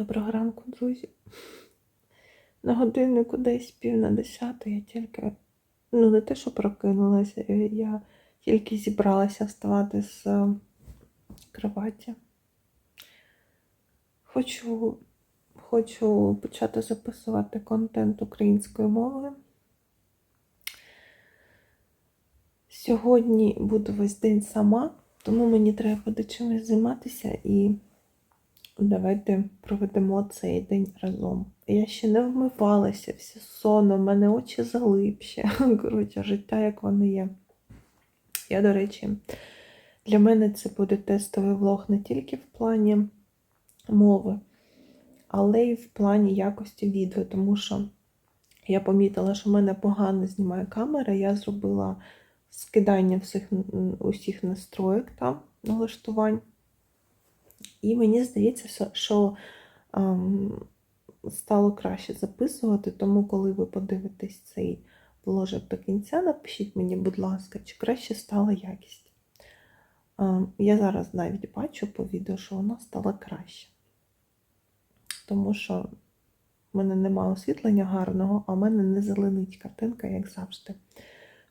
Доброго ранку, друзі. На годиннику десь пів на десяту я тільки, ну не те, що прокинулася, е, я тільки зібралася вставати з е, кроваті. Хочу, хочу почати записувати контент українською мовою. Сьогодні буду весь день сама, тому мені треба буде чимось займатися і давайте проведемо цей день разом. Я ще не вмивалася, всі сонно, в мене очі залипші. Коротше, життя як воно є. Я, до речі, для мене це буде тестовий влог не тільки в плані мови, але й в плані якості відео, тому що я помітила, що в мене погано знімає камера. Я зробила скидання всіх, усіх настроїк там, налаштувань. І мені здається, що- ем, стало краще записувати, тому коли ви подивитесь цей вложик до кінця, напишіть мені, будь ласка, чи краще стала якість. Ем, я зараз навіть бачу по відео, що вона стала краще. Тому що в мене немає освітлення гарного, а в мене не зеленить картинка, як завжди.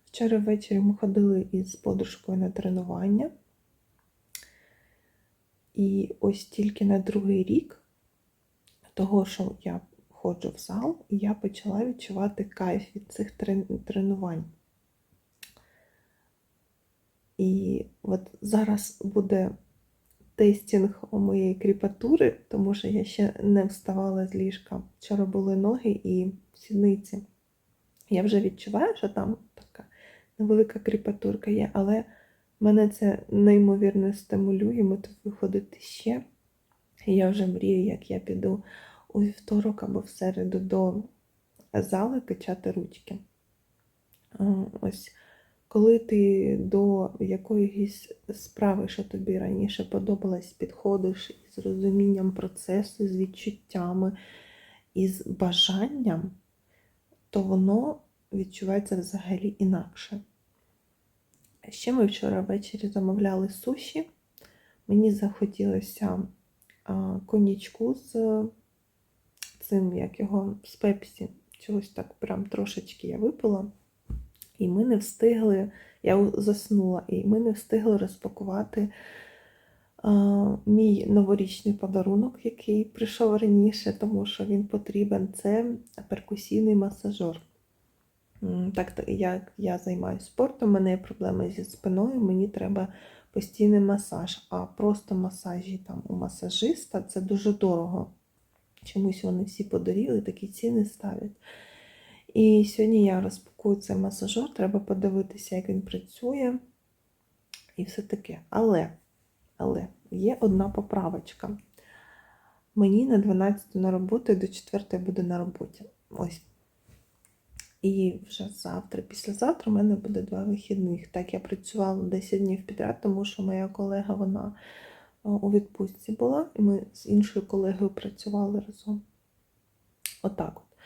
Вчора ввечері ми ходили із подружкою на тренування. І ось тільки на другий рік того, що я ходжу в зал, і я почала відчувати кайф від цих тренувань. І от зараз буде тестінг у моєї кріпатури, тому що я ще не вставала з ліжка. Вчора були ноги і сідниці. Я вже відчуваю, що там така невелика кріпатурка є, але мене це неймовірно стимулює, ми тут виходити ще. І я вже мрію, як я піду у вівторок або в середу до зали качати ручки. Ось коли ти до якоїсь справи, що тобі раніше подобалось, підходиш із розумінням процесу, з відчуттями, із бажанням, то воно відчувається взагалі інакше. Ще ми вчора ввечері замовляли суші. Мені захотілося а, коньячку з цим, як його, з пепсі. Чогось так прям трошечки я випила. І ми не встигли, я заснула, і ми не встигли розпакувати а, мій новорічний подарунок, який прийшов раніше, тому що він потрібен. Це перкусійний масажер. Так, як я займаюся спортом, у мене є проблеми зі спиною, мені треба постійний масаж. А просто масажі там у масажиста це дуже дорого. Чомусь вони всі подоріли, такі ціни ставлять. І сьогодні я розпакую цей масажер, треба подивитися, як він працює. І все таке. Але, але є одна поправочка. Мені на 12 на роботу і до 4 буде на роботі. Ось. І вже завтра, післязавтра, у мене буде два вихідних. Так, я працювала 10 днів підряд, тому що моя колега вона у відпустці була, і ми з іншою колегою працювали разом. Отак от.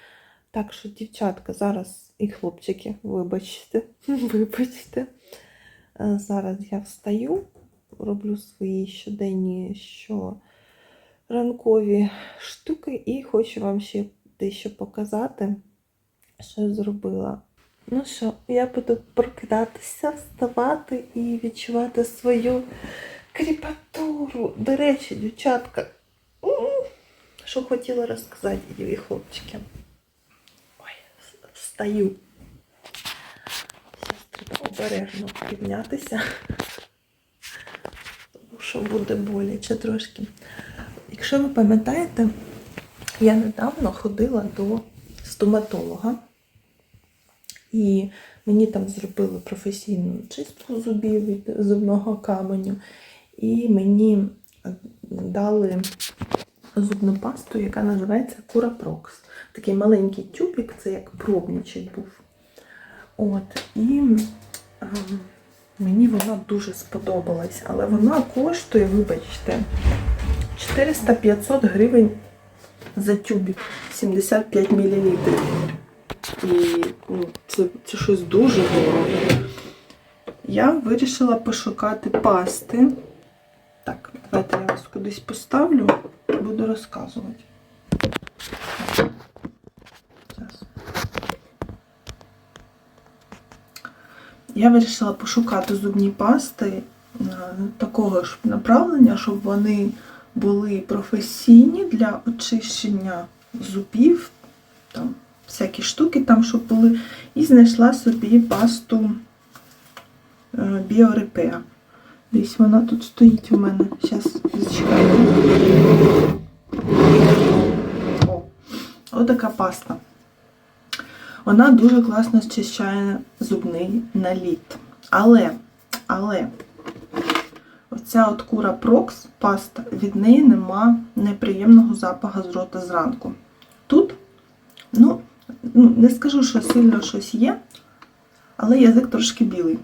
Так що, дівчатка, зараз і хлопчики, вибачте, вибачте. Е, Зараз я встаю, роблю свої щоденні що ранкові штуки, і хочу вам ще дещо показати що я зробила. Ну що, я буду прокидатися, вставати і відчувати свою кріпатуру. До речі, дівчатка, що хотіла розказати, діві хлопчики. Ой, встаю. Зараз треба обережно піднятися, тому що буде боляче трошки. Якщо ви пам'ятаєте, я недавно ходила до стоматолога, і мені там зробили професійну чистку зубів від зубного каменю, і мені е, дали зубну пасту, яка називається Курапрокс. Такий маленький тюбик, це як пробничок був. От, і е, мені вона дуже сподобалась, але вона коштує, вибачте, 400-500 гривень за тюбик 75 мл і ну, це, це щось дуже дороге. Я вирішила пошукати пасти. Так, давайте я вас кудись поставлю буду розказувати. Зараз. Я вирішила пошукати зубні пасти е, такого ж направлення, щоб вони були професійні для очищення зубів, там, всякі штуки там, щоб були. І знайшла собі пасту е, Біорепеа. Десь вона тут стоїть у мене. Зараз зачекайте. О, отака паста. Вона дуже класно зчищає зубний наліт. Але, але, оця от кура Прокс паста, від неї нема неприємного запаху з рота зранку. Тут, ну, ну, не скажу, що сильно щось є, але язик трошки білий.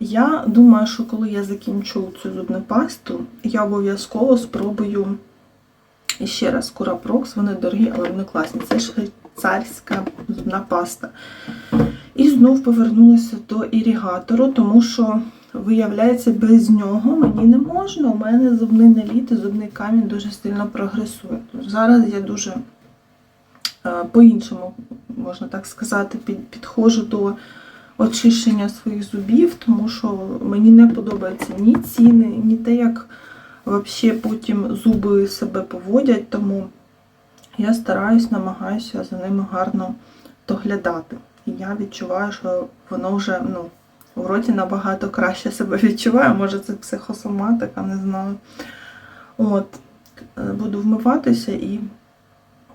Я думаю, що коли я закінчу цю зубну пасту, я обов'язково спробую ще раз Курапрокс, вони дорогі, але вони класні. Це швейцарська зубна паста. І знов повернулася до ірігатору, тому що, виявляється, без нього мені не можна. У мене зубний наліт і зубний камінь дуже сильно прогресує. Зараз я дуже по-іншому, можна так сказати, підходжу до очищення своїх зубів, тому що мені не подобаються ні ціни, ні те, як взагалі потім зуби себе поводять, тому я стараюсь, намагаюся за ними гарно доглядати. І я відчуваю, що воно вже ну, в роті набагато краще себе відчуває. Може це психосоматика, не знаю. От, е, буду вмиватися і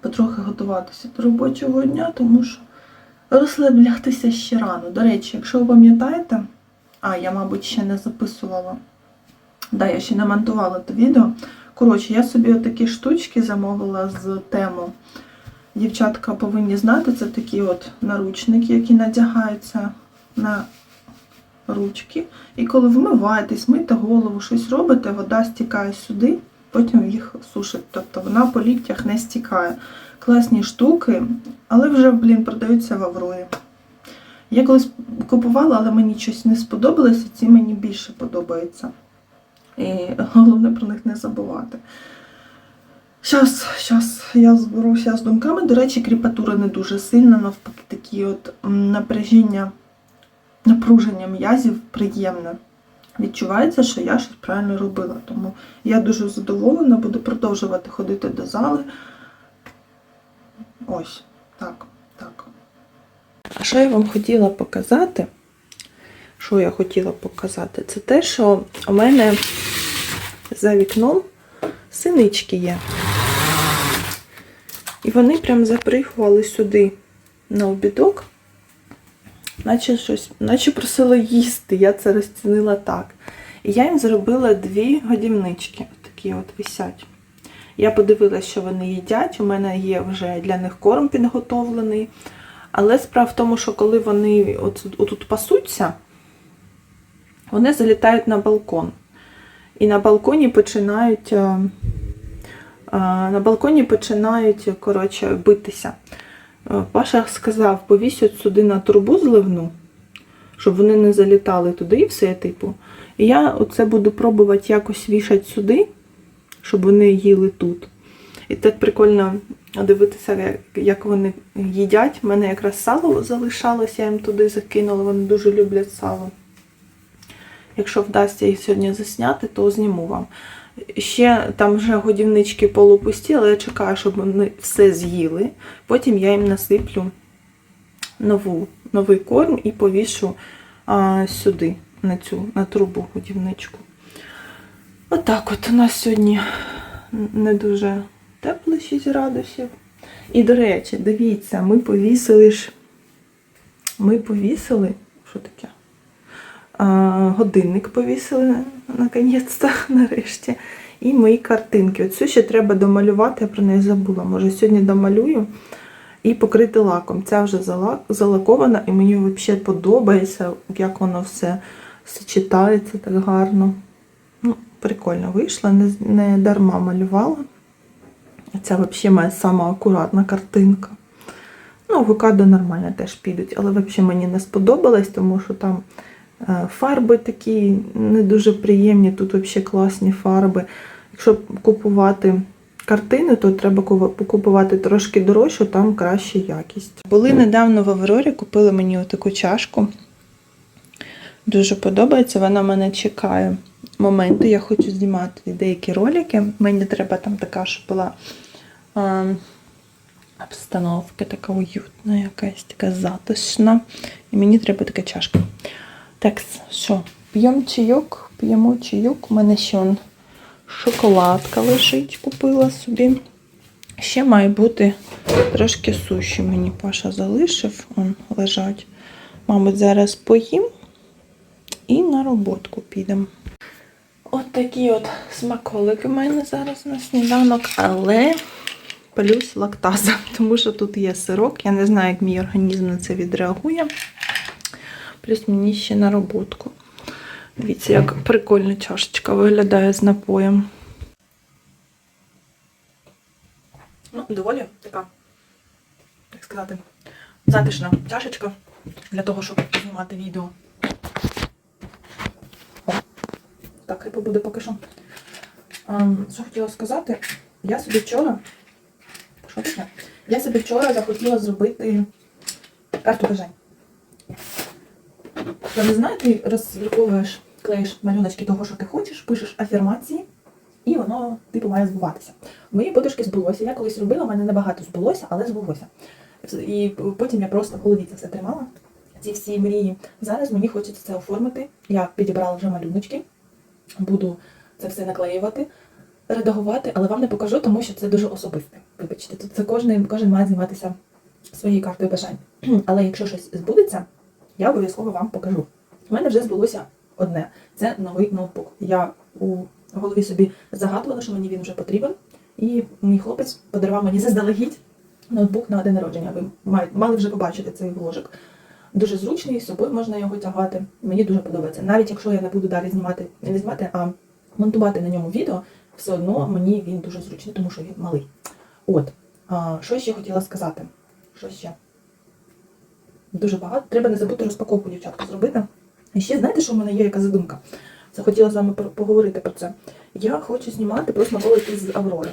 потрохи готуватися до робочого дня, тому що розслаблятися ще рано. До речі, якщо ви пам'ятаєте, а я, мабуть, ще не записувала. Да, я ще не монтувала те відео. Коротше, я собі отакі штучки замовила з тему. Дівчатка повинні знати, це такі от наручники, які надягаються на ручки. І коли вмиваєтесь, мийте голову, щось робите, вода стікає сюди, потім їх сушить. Тобто вона по ліктях не стікає. Класні штуки, але вже, блін, продаються в Аврорі. Я колись купувала, але мені щось не сподобалося, ці мені більше подобаються. І головне про них не забувати. Зараз, зараз я зберуся з думками. До речі, кріпатура не дуже сильна, навпаки, такі от напряження, напруження м'язів приємне. Відчувається, що я щось правильно робила. Тому я дуже задоволена, буду продовжувати ходити до зали. Ось, так, так. А що я вам хотіла показати? Що я хотіла показати? Це те, що у мене за вікном синички є. І вони прям запригували сюди на обідок, наче щось, наче просили їсти. Я це розцінила так. І я їм зробила дві годівнички. Такі от висять. Я подивилася, що вони їдять. У мене є вже для них корм підготовлений. Але справа в тому, що коли вони от, отут пасуться, вони залітають на балкон. І на балконі починають, е, е, на балконі починають коротше, битися. Е, Паша сказав, повісь от сюди на трубу зливну, щоб вони не залітали туди і все, типу. І я оце буду пробувати якось вішати сюди, щоб вони їли тут. І так прикольно дивитися, як- вони їдять. У мене якраз сало залишалось, я їм туди закинула, вони дуже люблять сало. Якщо вдасться їх сьогодні засняти, то зніму вам. Ще там вже годівнички полупусті, але я чекаю, щоб вони все з'їли. Потім я їм насиплю нову, новий корм і повішу а, сюди, на цю на трубу годівничку. Отак от у нас сьогодні не дуже тепло 6 градусів. І, до речі, дивіться, ми повісили ж. Ми повісили. Що таке? Годинник повісили наконець-то, нарешті. І мої картинки. Оцю ще треба домалювати, я про неї забула. Може, сьогодні домалюю і покрити лаком. Ця вже залакована, і мені взагалі подобається, як воно все сочетається так гарно. Ну, прикольно вийшло, не, не дарма малювала. Ця взагалі моя сама акуратна картинка. Ну, авокадо нормально теж підуть, але взагалі мені не сподобалось, тому що там фарби такі не дуже приємні, тут взагалі класні фарби. Якщо купувати картини, то треба ку- купувати трошки дорожче, там краща якість. Були недавно в Аврорі, купили мені таку чашку. Дуже подобається, вона мене чекає моменту. Я хочу знімати деякі ролики. Мені треба там така, щоб була е, обстановка така уютна, якась така затишна. І мені треба така чашка. Так, що, п'ємо чайок, п'ємо чайок. У мене ще он шоколадка лежить, купила собі. Ще має бути трошки суші. Мені Паша залишив, он лежать. Мабуть, зараз поїм і на роботку підемо. От такі от смаколики в мене зараз на сніданок, але плюс лактаза, тому що тут є сирок. Я не знаю, як мій організм на це відреагує. Плюс мені ще на роботку. Дивіться, як прикольна чашечка виглядає з напоєм. Ну, доволі така, як сказати, затишна чашечка для того, щоб знімати відео. О, так, хай побуде поки що. Ем, що хотіла сказати, я собі вчора. Що таке? Я собі вчора захотіла зробити карту бажань. Та не знаю, ти розліковуєш, клеїш малюночки того, що ти хочеш, пишеш афірмації, і воно типу має збуватися. У моїй подружки збулося. Я колись робила, в мене небагато збулося, але збулося. І потім я просто в голові це все тримала. Ці всі мрії. Зараз мені хочеться це оформити. Я підібрала вже малюночки, буду це все наклеювати, редагувати, але вам не покажу, тому що це дуже особисте. Вибачте, тут це кожен, кожен має займатися своєю картою бажань. Але якщо щось збудеться, я обов'язково вам покажу. У мене вже збулося одне: це новий ноутбук. Я у голові собі загадувала, що мені він вже потрібен, і мій хлопець подарував мені заздалегідь ноутбук на день народження. Ви мали вже побачити цей вложик. Дуже зручний, з собою можна його тягати. Мені дуже подобається. Навіть якщо я не буду далі знімати, не знімати, а монтувати на ньому відео, все одно мені він дуже зручний, тому що він малий. От, а, що ще хотіла сказати? Що ще? Дуже багато. Треба не забути розпаковку, дівчатка, зробити. І ще знаєте, що в мене є яка задумка? Це хотіла з вами поговорити про це. Я хочу знімати про смаколики з Аврори.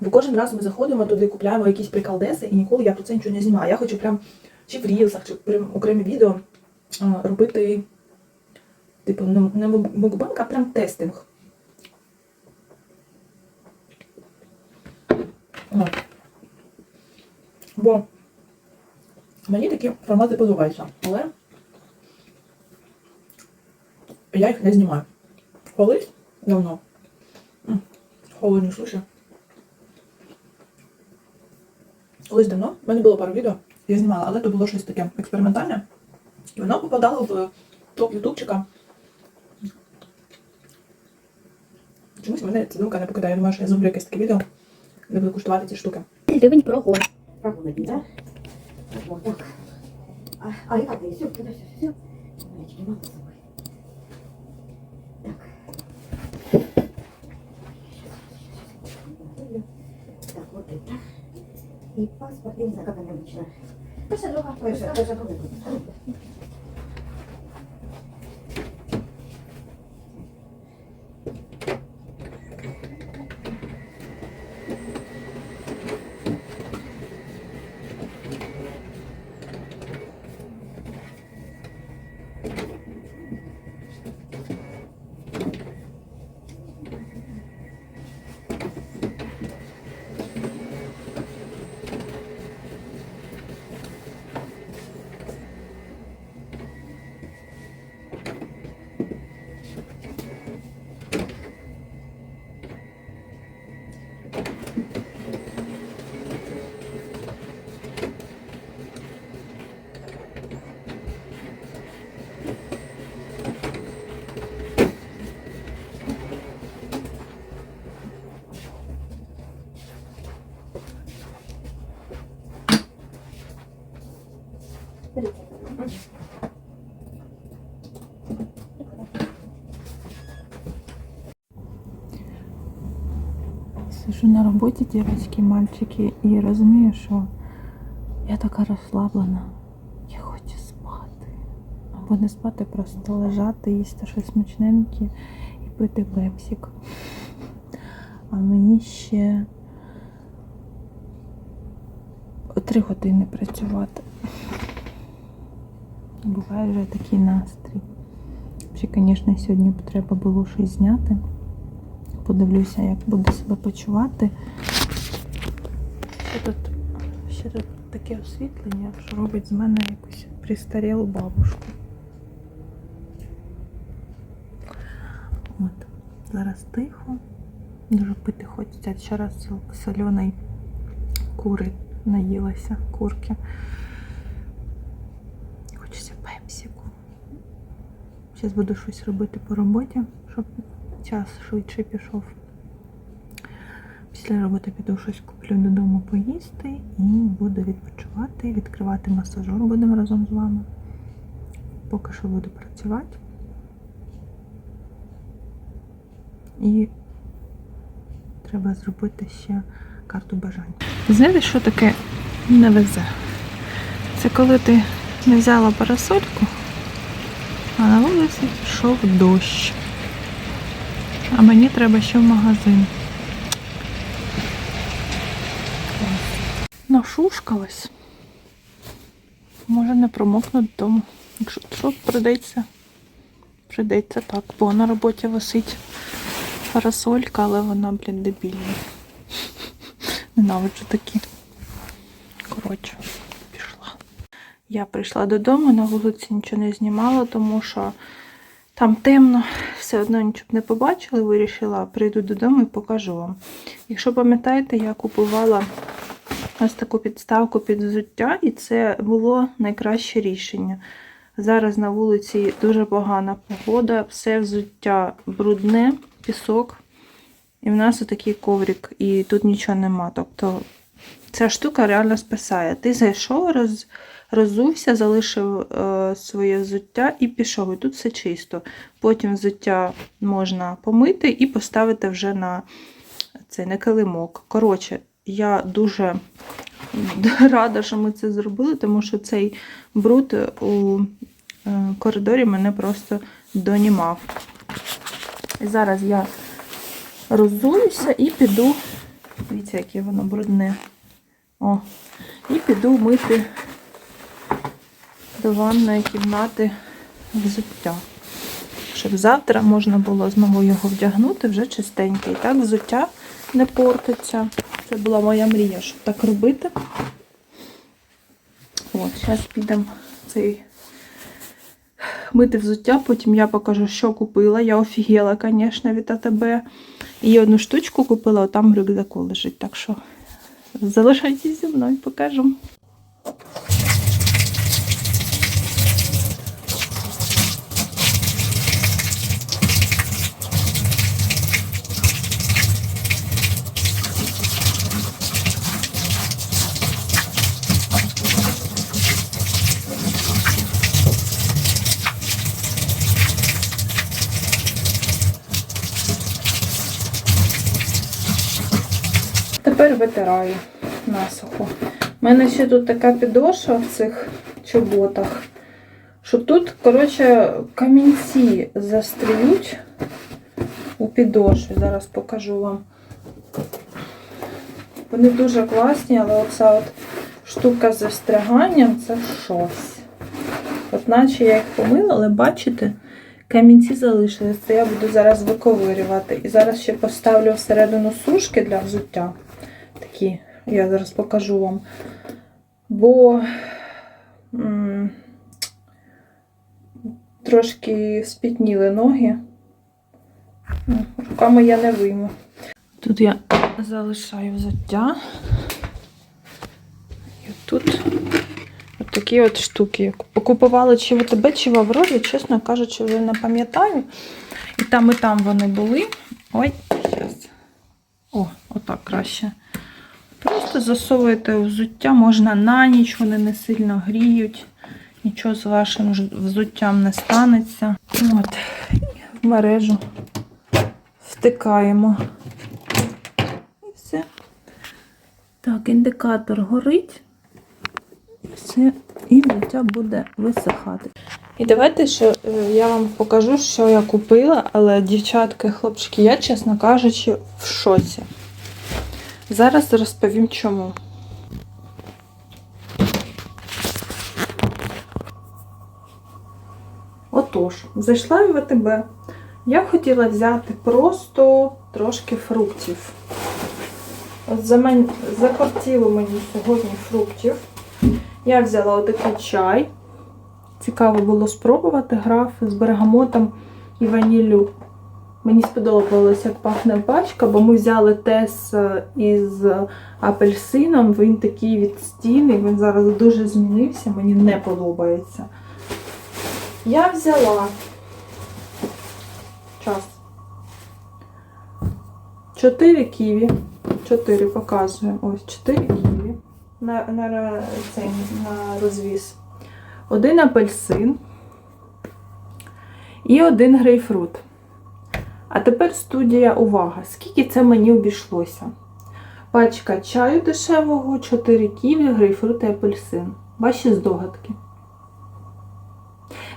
Бо кожен раз ми заходимо туди, купляємо якісь приколдеси, і ніколи я про це нічого не знімаю. Я хочу прям чи в рілсах, чи прям окремі відео робити, типу, не, мукбанк, а прям тестинг. Бо мені такі формати подобаються, але я їх не знімаю. Колись давно. Холодні суші. Колись давно в мене було пару відео, я знімала, але то було щось таке експериментальне. І воно попадало в топ ютубчика. Чомусь мене ця думка не покидає. Я думаю, що я зроблю якесь таке відео, де буду куштувати ці штуки. Рівень прогон. Прогон, да? Вот так. А, а яка ти? Все, куди все, все. Мальчики, мама з собою. Так. Так, вот это. И паспорт, я не знаю, как они обычно. Перша, друга, перша, перша, друга. Сижу на роботі, дівчатки, мальчики, і розумію, що я така розслаблена. Я хочу спати. Або не спати, просто лежати, їсти щось смачненьке і пити пепсик. А мені ще три години працювати. Буває вже такий настрій. Ще, звісно, сьогодні треба було щось зняти. Подивлюся, як буду себе почувати. Ще тут, ще тут таке освітлення, що робить з мене якусь пристарілу бабушку. От, зараз тихо. Дуже пити хочеться. Вчора соляної кури наїлася, курки. Хочеться пепсику. Зараз буду щось робити по роботі, щоб час швидше пішов. Після роботи піду щось куплю додому поїсти і буду відпочивати, відкривати масажер будемо разом з вами. Поки що буду працювати. І треба зробити ще карту бажань. Знаєте, що таке не везе? Це коли ти не взяла парасольку, вулиці пішов дощ. А мені треба ще в магазин. Нашушкалась. Може не промокну додому. Якщо що, придеться. Придеться так, бо на роботі висить парасолька, але вона, блін, дебільна. Ненавиджу такі. Коротше. Я прийшла додому, на вулиці нічого не знімала, тому що там темно, все одно нічого не побачили. Вирішила, прийду додому і покажу вам. Якщо пам'ятаєте, я купувала ось таку підставку під взуття, і це було найкраще рішення. Зараз на вулиці дуже погана погода, все взуття брудне, пісок. І в нас отакий коврик, і тут нічого нема. Тобто ця штука реально спасає. Ти зайшов, роз, розувся, залишив е, своє взуття і пішов. І тут все чисто. Потім взуття можна помити і поставити вже на цей на килимок. Коротше, я дуже рада, що ми це зробили, тому що цей бруд у е, коридорі мене просто донімав. І зараз я розуюся і піду. Дивіться, яке воно брудне. О, і піду мити до ванної кімнати взуття. Щоб завтра можна було знову його вдягнути вже чистеньке. І так взуття не портиться. Це була моя мрія, щоб так робити. От, зараз підемо цей мити взуття, потім я покажу, що купила. Я офігела, звісно, від АТБ. І одну штучку купила, а там рюкзаку лежить. Так що залишайтесь зі мною, покажу. Тепер витираю насухо. У мене ще тут така підошва в цих чоботах, що тут, коротше, камінці застріють у підошві. Зараз покажу вам. Вони дуже класні, але оця от штука з застряганням це щось. От наче я їх помила, але бачите, камінці залишились. Це я буду зараз виковирювати. І зараз ще поставлю всередину сушки для взуття. Такі, я зараз покажу вам. Бо м, трошки спітніли ноги. Руками я не вийму. Тут я залишаю взуття. І тут от такі от штуки. Купувала чи в ОТБ, чи в Аврорі, чесно кажучи, вже не пам'ятаю. І там, і там вони були. Ой, зараз. О, отак краще. Просто засовуєте взуття, можна на ніч, вони не сильно гріють, нічого з вашим взуттям не станеться. От, і в мережу втикаємо. І все. Так, індикатор горить. Все, і взуття буде висихати. І давайте ще е, я вам покажу, що я купила, але дівчатки, хлопчики, я, чесно кажучи, в шоці. Зараз розповім чому. Отож, зайшла я в АТБ. Я хотіла взяти просто трошки фруктів. От мен... Закортіло мені сьогодні фруктів. Я взяла отакий чай. Цікаво було спробувати граф з бергамотом і ваніллю. Мені сподобалось, як пахне пачка, бо ми взяли тес е, із апельсином. Він такий відстійний, він зараз дуже змінився, мені не подобається. Я взяла час. 4 ківі. 4 показую. Ось 4 ківі на, на, цей, на розвіз. Один апельсин і один грейпфрут. А тепер студія увага. Скільки це мені обійшлося? Пачка чаю дешевого, 4 ківі, грейпфрут і апельсин. Ваші здогадки.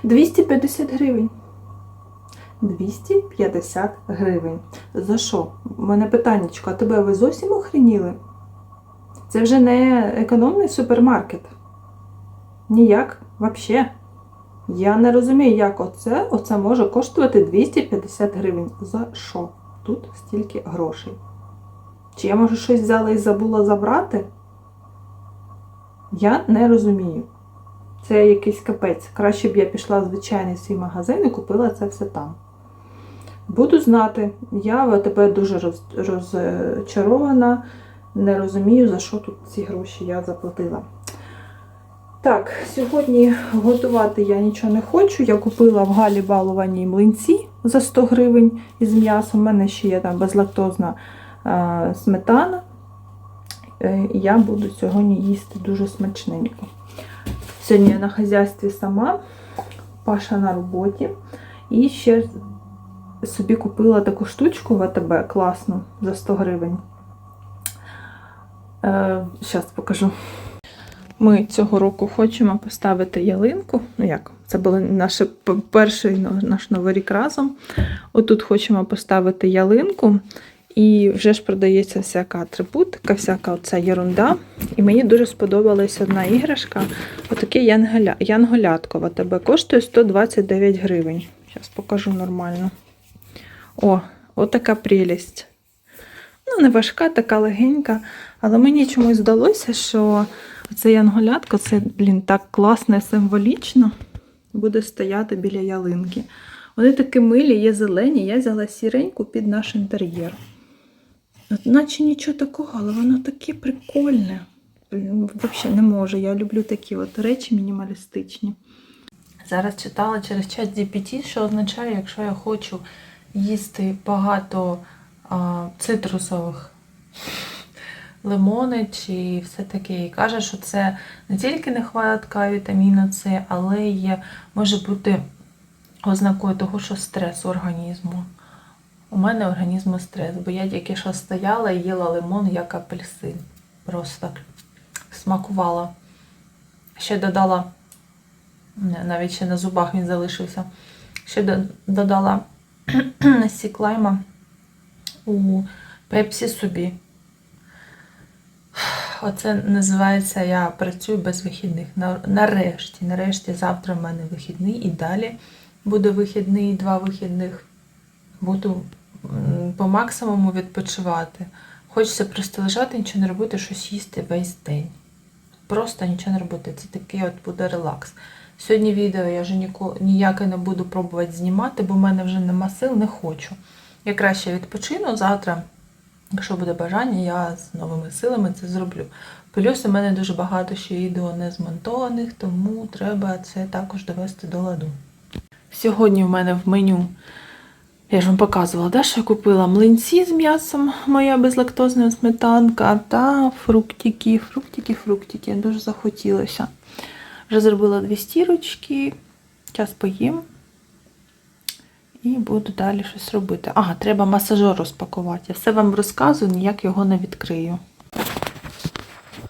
250 гривень. 250 гривень. За що? У мене питаннячко, а тебе ви зовсім охреніли? Це вже не економний супермаркет. Ніяк, взагалі. Я не розумію, як оце, оце може коштувати 250 гривень. За що? Тут стільки грошей. Чи я може щось взяла і забула забрати? Я не розумію. Це якийсь капець. Краще б я пішла в звичайний свій магазин і купила це все там. Буду знати, я тебе дуже роз, розчарована, не розумію, за що тут ці гроші я заплатила. Так, сьогодні готувати я нічого не хочу. Я купила в Галі баловані млинці за 100 гривень із м'ясом. У мене ще є там безлактозна е, сметана. Е, я буду сьогодні їсти дуже смачненько. Сьогодні я на хазяйстві сама, Паша на роботі. І ще собі купила таку штучку в АТБ класну за 100 гривень. Е, Зараз покажу. Ми цього року хочемо поставити ялинку. Ну як, це був наш перший наш новий рік разом. Отут хочемо поставити ялинку. І вже ж продається всяка атрибутика, всяка оця ерунда. І мені дуже сподобалась одна іграшка. Отаке янголя... янголятко. В тебе коштує 129 гривень. Зараз покажу нормально. О, отака прелість. Ну, не важка, така легенька. Але мені чомусь здалося, що це янголятко, це, блін, так класно і символічно буде стояти біля ялинки. Вони такі милі, є зелені, я взяла сіреньку під наш інтер'єр. От Наче нічого такого, але воно таке прикольне. Взагалі не можу. Я люблю такі от речі мінімалістичні. Зараз читала через чат GPT, що означає, якщо я хочу їсти багато а, цитрусових лимони чи все таке. І каже, що це не тільки нехватка вітаміну С, але й може бути ознакою того, що стрес організму. У мене організму стрес, бо я тільки що стояла і їла лимон як апельсин. Просто смакувала. Ще додала, навіть ще на зубах він залишився. Ще додала сік лайма у пепсі собі. Оце називається я працюю без вихідних. Нарешті, нарешті, завтра в мене вихідний і далі буде вихідний, два вихідних. Буду по максимуму відпочивати. Хочеться просто лежати, нічого не робити, щось їсти весь день. Просто нічого не робити. Це такий от буде релакс. Сьогодні відео я вже ніко, ніяке не буду пробувати знімати, бо в мене вже нема сил, не хочу. Я краще відпочину завтра. Якщо буде бажання, я з новими силами це зроблю. Плюс у мене дуже багато ще відео не змонтованих, тому треба це також довести до ладу. Сьогодні в мене в меню, я ж вам показувала, да, що я купила млинці з м'ясом, моя безлактозна сметанка та фруктики, фруктики, фруктики. Дуже захотілося. Вже зробила дві стірочки, час поїм. І буду далі щось робити. Ага, треба масажер розпакувати. Я все вам розказую, ніяк його не відкрию.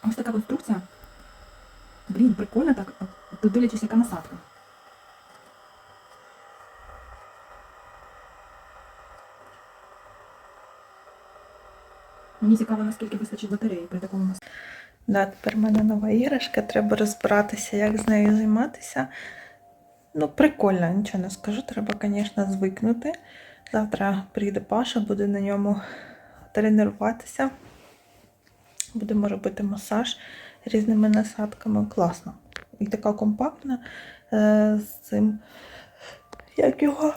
Ось така конструкція. Блін, прикольно так. Тут дивлячись, яка насадка. Мені цікаво, наскільки вистачить батареї при такому нас. Да, тепер в мене нова іграшка, треба розбиратися, як з нею займатися. Ну, прикольно, нічого не скажу. Треба, звісно, звикнути. Завтра прийде Паша, буде на ньому тренуватися. Будемо робити масаж різними насадками. Класно. І така компактна е, з цим. Як його?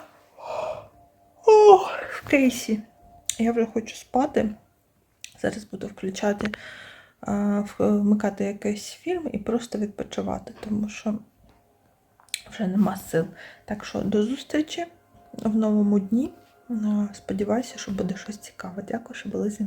О, в кейсі. Я вже хочу спати. Зараз буду включати, е, вмикати якийсь фільм і просто відпочивати, тому що вже нема сил. Так що до зустрічі в новому дні. Е, Сподіваюся, що буде щось цікаве. Дякую, що були зі.